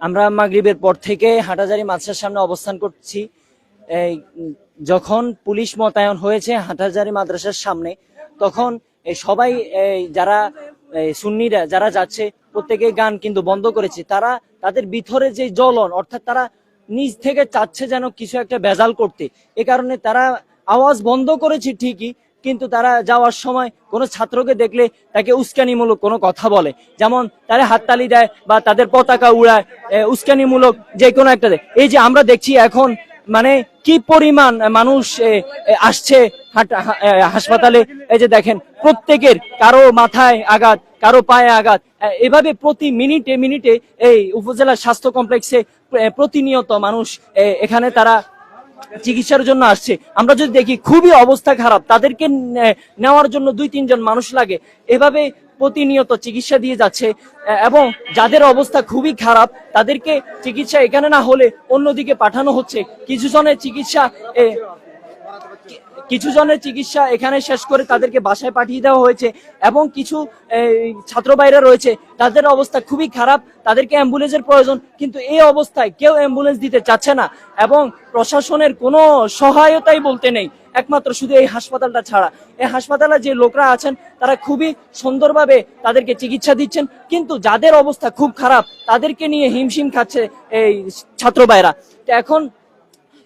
আমরা মাগরিবের পর থেকে হাটাজারি মাদ্রাসার সামনে অবস্থান করছি। এই, যখন পুলিশ মোতায়েন হয়েছে হাটাজারি মাদ্রাসার সামনে তখন সবাই যারা সুন্নিরা যারা যাচ্ছে প্রত্যেকে গান কিন্তু বন্ধ করেছে। তারা তাদের ভিতরে যে জ্বলন অর্থাৎ তারা নিজ থেকে চাচ্ছে যেন কিছু একটা ভেজাল করতে। এ কারণে তারা আওয়াজ বন্ধ করেছে ঠিকই কিন্তু তারা যাওয়ার সময় কোনো ছাত্রকে দেখলে তাকে উস্কানিমূলক কোনো কথা বলে। যেমন তারা হাততালি দেয় বা তাদের পতাকা উড়ায় উস্কানিমূলক যে কোনো একটা। এই যে আমরা দেখছি এখন মানে কি পরিমাণ মানুষ আসছে হাসপাতালে। এই যে দেখেন, প্রত্যেকের কারও মাথায় আঘাত, কারও পায়ে আঘাত। এভাবে প্রতি মিনিটে মিনিটে এই উপজেলা স্বাস্থ্য কমপ্লেক্সে প্রতিনিয়ত মানুষ এখানে তারা চিকিৎসার জন্য আসছে। আমরা যদি দেখি, খুবই অবস্থা খারাপ। তাদেরকে নেওয়ার জন্য দুই, তিনজন মানুষ লাগে। এভাবে প্রতিনিয়ত চিকিৎসা দিয়ে যাচ্ছে। এবং যাদের অবস্থা খুবই খারাপ, তাদেরকে চিকিৎসা এখানে না হলে অন্যদিকে পাঠানো হচ্ছে। কিছু জনের চিকিৎসা কিছু জনের চিকিৎসা এখানে শেষ করে তাদেরকে বাসায় পাঠিয়ে দেওয়া হয়েছে এবং কিছু ছাত্র বাইরে রয়েছে, তাদের অবস্থা খুবই খারাপ, তাদেরকে অ্যাম্বুলেন্সের প্রয়োজন, কিন্তু এই অবস্থায় কেউ অ্যাম্বুলেন্স দিতে চাচ্ছে না এবং প্রশাসনের কোনো সহায়তাই বলতে নেই, একমাত্র শুধু এই হাসপাতালটা ছাড়া। এই হাসপাতালে যে লোকরা আছেন, তারা খুবই সুন্দরভাবে তাদেরকে চিকিৎসা দিচ্ছেন, কিন্তু যাদের অবস্থা খুব খারাপ, তাদেরকে নিয়ে হিমশিম খাচ্ছে এই ছাত্র তো এখন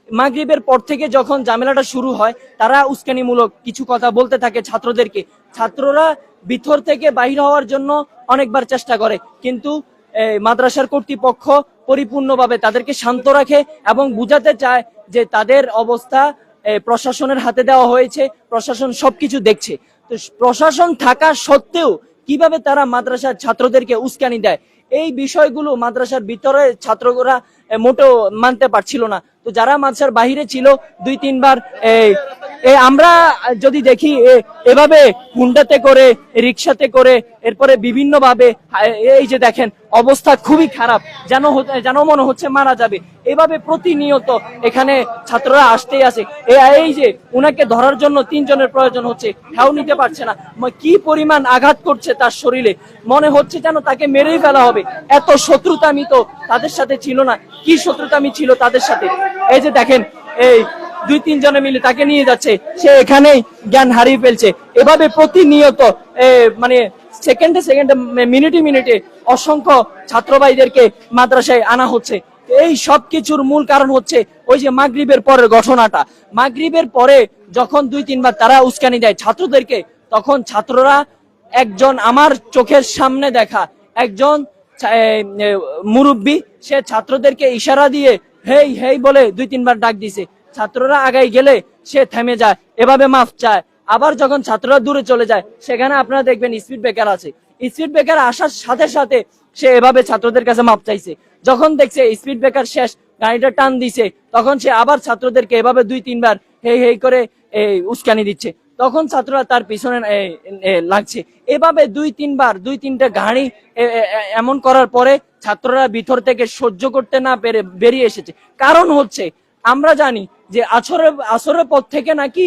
মাগরিবের পর থেকে যখন ঝামেলাটা শুরু হয়, তারা উস্কানিমূলক কিছু কথা বলতে থাকে ছাত্রদেরকে। ছাত্ররা ভিতর থেকে বাহির হওয়ার জন্য অনেকবার চেষ্টা করে, কিন্তু মাদ্রাসার কর্তৃপক্ষ পরিপূর্ণভাবে তাদেরকে শান্ত রাখে এবং বুঝাতে চায় যে তাদের অবস্থা প্রশাসনের হাতে দেওয়া হয়েছে, প্রশাসন সবকিছু দেখছে। তো প্রশাসন থাকা সত্ত্বেও কীভাবে তারা মাদ্রাসার ছাত্রদেরকে উস্কানি দেয়? এই বিষয়গুলো মাদ্রাসার ভিতরে ছাত্ররা মোটেও মানতে পারছিল না। তো যারা মাদ্রাসার বাহিরে ছিল, দুই, তিনবার আমরা যদি দেখি এভাবে হুন্ডাতে করে রিক্সাতে করে, এরপরে বিভিন্নভাবে এই যে দেখেন, অবস্থা খুবই খারাপ। যেন যেন মনে হচ্ছে মারা যাবে। এভাবে প্রতিনিয়ত এখানে ছাত্ররা আসতেই আসে। এই যে উনাকে ধরার জন্য তিনজনের প্রয়োজন হচ্ছে হ্যাও নিতে পারছে না। কি পরিমাণ আঘাত করছে তার শরীরে? মনে হচ্ছে যেন তাকে মেরেই ফেলা হবে। এত শত্রুতা আমি তো তাদের সাথে ছিল না। কি শত্রুতা আমি ছিল তাদের সাথে? এই যে দেখেন, এই দুই তিনজনে মিলে তাকে নিয়ে যাচ্ছে। সে এখানেই জ্ঞান হারিয়ে ফেলছে। এভাবে প্রতিনিয়ত মানে সেকেন্ডে সেকেন্ডে মিনিটে মিনিটে অসংখ্য ছাত্র ভাইদেরকে মাদ্রাসায় আনা হচ্ছে। এই সব কিছুর মূল কারণ হচ্ছে ওই যে মাগরিবের পরের ঘটনাটা। মাগরিবের পরে যখন দুই, তিনবার তারা উস্কানি দেয় ছাত্রদেরকে, তখন ছাত্ররা একজন আমার চোখের সামনে দেখা, একজন মুরব্বী, সে ছাত্রদেরকে ইশারা দিয়ে, হেই হেই বলে দুই, তিনবার ডাক দিছে। ছাত্ররা আগাই গেলে সে থেমে যায়, এভাবে মাফ চায়। আবার যখন ছাত্ররা দূরে চলে যায়, সেখানে আপনারা দেখবেন স্পিড ব্রেকার আছে। স্পিড ব্রেকার আসার সাথে সাথে সে এভাবে ছাত্রদের কাছে মাপ চাইছে। যখন দেখছে স্পিড ব্রেকার শেষ, গাড়িটা টান দিছে, তখন সে আবার ছাত্রদেরকে এভাবে দুই, তিনবার হেই হেই করে উস্কানি দিচ্ছে। তখন ছাত্ররা তার পিছনে লাগছে। এভাবে দুই, তিনবার, দুই, তিনটা গাড়ি এমন করার পরে ছাত্ররা ভিতর থেকে সহ্য করতে না পেরে বেরিয়ে এসেছে। কারণ হচ্ছে, আমরা জানি যে আসরের আসরের পর থেকে নাকি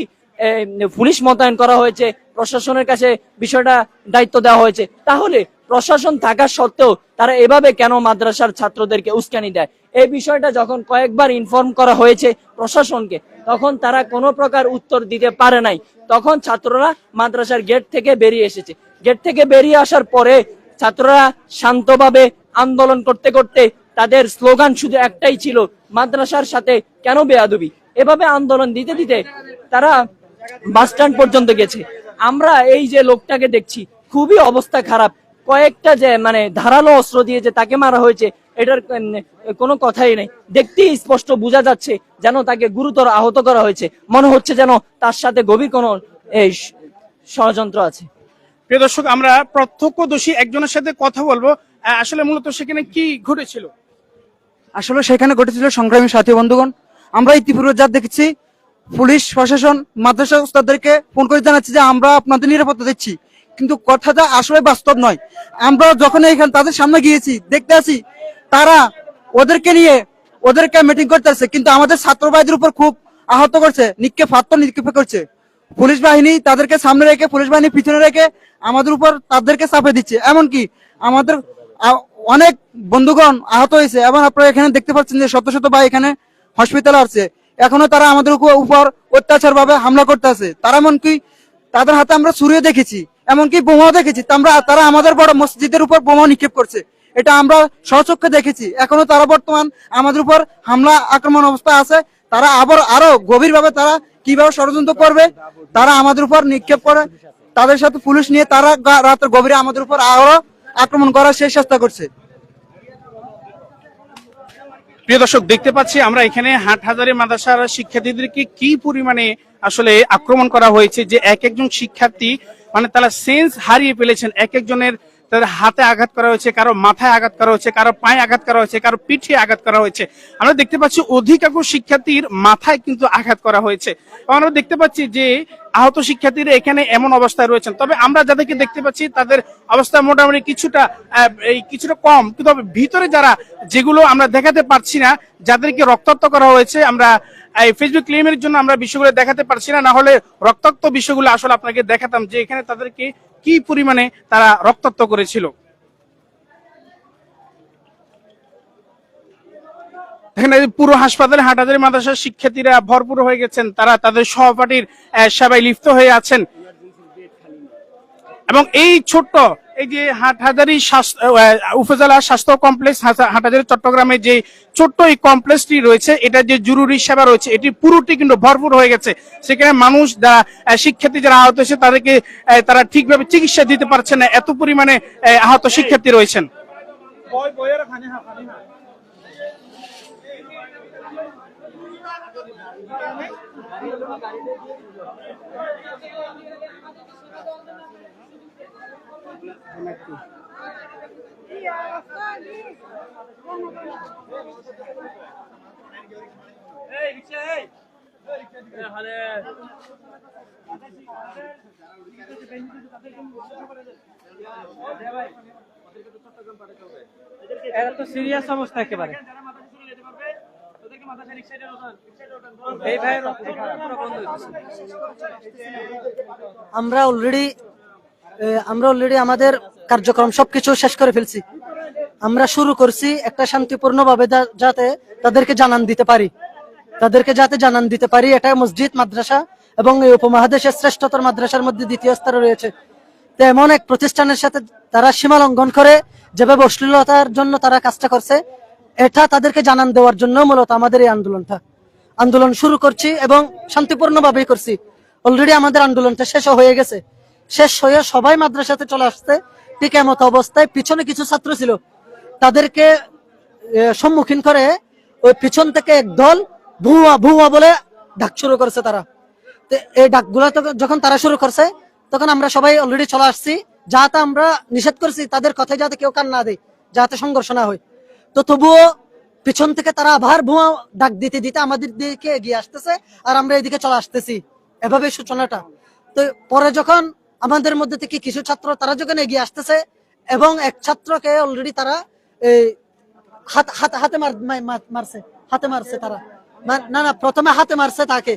পুলিশ মোতায়েন করা হয়েছে, প্রশাসনের কাছে বিষয়টা দায়িত্ব দেওয়া হয়েছে। তাহলে প্রশাসন থাকা সত্ত্বেও তারা এভাবে কেন মাদ্রাসার ছাত্রদেরকে উস্কানি দেয়? এই বিষয়টা যখন কয়েকবার ইনফর্ম করা হয়েছে প্রশাসনকে, তখন তারা কোনো প্রকার উত্তর দিতে পারে নাই। তখন ছাত্ররা মাদ্রাসার গেট থেকে বেরিয়ে এসেছে। গেট থেকে বেরিয়ে আসার পরে ছাত্ররা শান্তভাবে আন্দোলন করতে করতে তাদের স্লোগান শুধু একটাই ছিল, মাদ্রাসার সাথে কেন বেয়াদুবি? এভাবে আন্দোলন দিতে দিতে তারা বাস স্ট্যান্ড পর্যন্ত গেছে। আমরা এই যে লোকটাকে দেখছি, খুবই অবস্থা খারাপ। কয়েকটা যে মানে ধারালো অস্ত্র দিয়ে যে তাকে মারা হয়েছে এটার কোনো কথাই নেই। দেখতেই স্পষ্ট বোঝা যাচ্ছে যেন তাকে গুরুতর আহত করা হয়েছে। মনে হচ্ছে যেন তার সাথে গভীর কোনো এই ষড়যন্ত্র আছে। প্রিয় দর্শক আমরা প্রত্যক্ষদর্শী একজনের সাথে কথা বলব। আহ, আসলে মূলত সেখানে কি ঘটেছিল? আসলে সেখানে ঘটেছিল সংগ্রামী সাথী বন্ধুগণ। আমরা ইতিপূর্বে যা দেখেছি পুলিশ প্রশাসন মাদ্রাসা উস্তাদদেরকে ফোন করে জানাচ্ছি যে আমরা আপনাদের নিরাপত্তা দিচ্ছি। কিন্তু কথাটা আসলে বাস্তব নয়। আমরা যখন এখানে তাদের সামনে গিয়েছি, দেখতে আছি, তারা ওদেরকে নিয়ে ওদেরকে মিটিং করতে আসছে কিন্তু আমাদের ছাত্র ভাইদের উপর খুব আহত করছে, নিক্ষেপ নিক্ষেপ করছে। পুলিশ বাহিনী তাদেরকে সামনে রেখে, পুলিশ বাহিনী পিছনে রেখে আমাদের উপর তাদেরকে চাপে দিচ্ছে। এমনকি আমাদের অনেক বন্ধুগণ আহত হয়েছে, এবং আপনারা এখানে দেখতে পাচ্ছেন যে শত শত ভাই এখানে হসপিটালে আছে এখনও তারা আমাদের উপর- অত্যাচার ভাবে হামলা করতে আছে তারা এমনকি তাদের হাতে আমরা ছুরিয়ে দেখেছি, এমনকি বোমাও দেখেছি। তারা আমাদের বড় মসজিদের উপর বোমা নিক্ষেপ করছে। এটা আমরা সচক্ষে দেখেছি। এখনও তারা বর্তমান আমাদের উপর হামলা, আক্রমণ অবস্থা আছে। তারা আবার আরও গভীরভাবে তারা কীভাবে ষড়যন্ত্র করবে, তারা আমাদের উপর নিক্ষেপ করে। তাদের সাথে পুলিশ নিয়ে তারা রাতের গভীরে আমাদের উপর আরও আক্রমণ করার শেষ চেষ্টা করছে। প্রিয় দর্শক, দেখতে পাচ্ছি আমরা এখানে হাট হাজারে মাদ্রাসার শিক্ষার্থীদেরকে কি পরিমাণে আসলে আক্রমণ করা হয়েছে যে এক একজন শিক্ষার্থী মানে তারা সেন্স হারিয়ে ফেলেছেন, এক একজনের তাদের হাতে আঘাত করা হয়েছে, কারও মাথায় আঘাত করা হয়েছে, কারও পায়ে আঘাত করা হয়েছে, কারও পিঠে আঘাত করা হয়েছে। আমরা দেখতে পাচ্ছি অধিকাংশ শিক্ষার্থীর মাথায় কিন্তু আঘাত করা হয়েছে। আমরা দেখতে পাচ্ছি যে আহত শিক্ষার্থীরা এখানে এমন অবস্থায় রয়েছেন। তবে আমরা যাদেরকে দেখতে পাচ্ছি, তাদের অবস্থা মোটামুটি কিছুটা এই কিছুটা কম। কিন্তু ভিতরে যারা, যেগুলো আমরা দেখাতে পারছি না, যাদেরকে রক্তাক্ত করা হয়েছে, আমরা, এই ফেসবুক ক্লেমের জন্য আমরা বিষয়গুলো দেখাতে পারছি না। না হলে রক্তাক্ত বিষয়গুলো আসলে আপনাকে দেখাতাম যে এখানে তাদেরকে কি পরিমাণে তারা রক্তাক্ত করেছিল। এখানে পুরো হাসপাতালে হাটাজারি মাদ্রাসার শিক্ষার্থীরা ভরপুর হয়ে গেছেন, তারা তাদের সহপাঠীর সেবায় লিপ্ত হয়ে আছেন। এবং এই ছোট্ট, এই যে হাটহাজারি উপজেলা স্বাস্থ্য কমপ্লেক্স হাটহাজারি চট্টগ্রামে যে ছোট্ট এই কমপ্লেক্সটি রয়েছে, এটা যে জরুরি সেবা রয়েছে, এটি পুরোটি কিন্তু ভরপুর হয়ে গেছে। সেখানে মানুষ যারা শিক্ষার্থী যারা আহত হয়েছে, তাদেরকে তারা ঠিকভাবে চিকিৎসা দিতে পারছে না, এত পরিমাণে আহত শিক্ষার্থী রয়েছেন। এটা তো সিরিয়াস অবস্থা একেবারে এই ভাইয়ের রক্ত পুরো বন্ধ হইতেছে আমরা অলরেডি আমরা অলরেডি আমাদের কার্যক্রম সবকিছু শেষ করে ফেলছি। আমরা শুরু করছি একটা শান্তিপূর্ণ ভাবে যাতে তাদেরকে জানান দিতে পারি। তাদেরকে যাতে জানান দিতে পারি এটা মসজিদ, মাদ্রাসা এবং এই উপমহাদেশের শ্রেষ্ঠতর মাদ্রাসার মধ্যে দ্বিতীয় স্তরে রয়েছে। এমন এক প্রতিষ্ঠানের সাথে তারা সীমা লঙ্ঘন করে, যেভাবে অশ্লীলতার জন্য তারা কাজটা করছে এটা তাদেরকে জানান দেওয়ার জন্য মূলত আমাদের এই আন্দোলনটা। আন্দোলন শুরু করছি এবং শান্তিপূর্ণভাবেই করছি। অলরেডি আমাদের আন্দোলনটা শেষ হয়ে গেছে। শেষ হয়ে সবাই মাদ্রাসাতে চলে আসছে। ঠিক এমত অবস্থায় পিছনে কিছু ছাত্র ছিল। তাদেরকে সম্মুখীন করে ওই পিছন থেকে এক দল ভুয়া ভুয়া বলে ডাক শুরু করেছে তারা। এই ডাকগুলো যখন তারা শুরু করছে, তখন আমরা সবাই অলরেডি চলে আসছি। যাতে আমরা নিষেধ করছি, তাদের কথায় যাতে কেউ কান না দেয়, যাতে সংঘর্ষ না হয়। তো তবুও পিছন থেকে তারা আবার ভুয়া ডাক দিতে দিতে আমাদের দিকে এগিয়ে আসতেছে আর আমরা এদিকে চলে আসতেছি। এভাবে সূচনাটা। তো পরে যখন আমাদের মধ্যে থেকে কিছু ছাত্র তারা যখন এগিয়ে আসতেছে এবং এক ছাত্রকে অলরেডি তারা এই হাত হাত মারছে, হাতে মারছে তারা। না না, প্রথমে হাতে মারছে তাকে।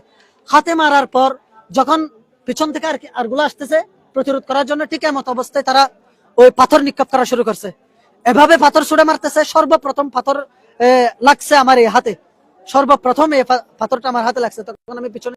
হাতে মারার পর যখন পিছন থেকে আর আরগুলো আসতেছে প্রতিরোধ করার জন্য ঠিক এমত অবস্থায় তারা ওই পাথর নিক্ষেপ করা শুরু করছে। এভাবে পাথর ছুড়ে মারতেছে, সর্বপ্রথম পাথর লাগছে আমার এই হাতে। সর্বপ্রথম এই পাথরটা আমার হাতে লাগছে, তখন আমি পিছনে